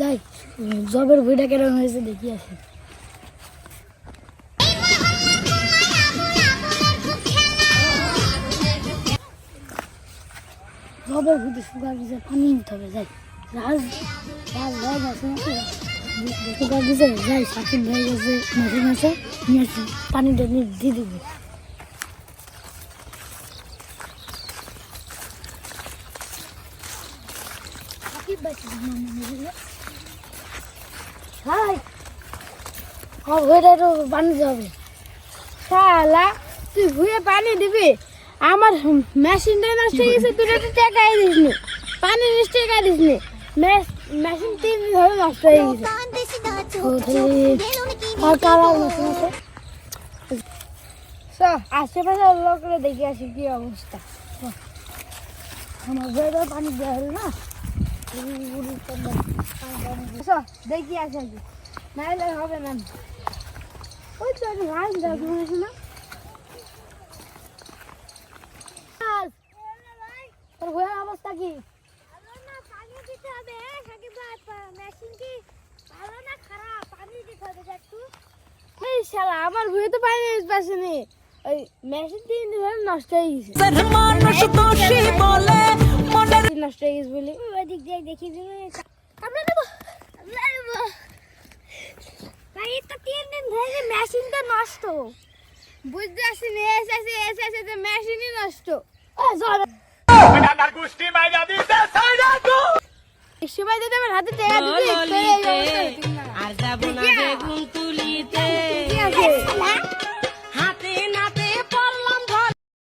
যাই, জবের বইটা কেমন হয়েছে দেখি আসি। জবের বইতে সুগার গেছে পানি নিতে হবে, যাই। রাজ রাজ রাজ আছে সুগার গেছে যাই, সাকিব ভাই গেছে মেশিন আছে নিয়ে আসি। পানিটা দিয়ে দেবো। একটু আমার মেশিনটা নষ্ট হয়ে গেছে, তুই তো টাকাই দিস নি। পানি নিস টাকা দিস নি মেশিন তিন ভাবে নষ্ট হয়ে গেছে। আশেপাশের লোকরা দেখে আসি কি অবস্থা। আমার ভুঁইটা পানি দেওয়া না। দেখি নাহলে হবে না। ওই তো গাছ না। তোর অবস্থা কি? এই শালা আমার ভুয়ে তো পানি পাচ্ছে নি ওই মেশিন তিন দিন নষ্ট হয়ে গেছে। মানুষ দোষী বলে নষ্ট হয়ে গেছে বলি। দিয়ে দেখি আমরা নেব আমরা নেব। ভাই তো তিন দিন ধরে মেশিনটা নষ্ট। বুঝতে আসছি নি এসে এসে এসে এসে যে মেশিনই নষ্ট। বাই দিতে আমার হাতে টাকা দিতে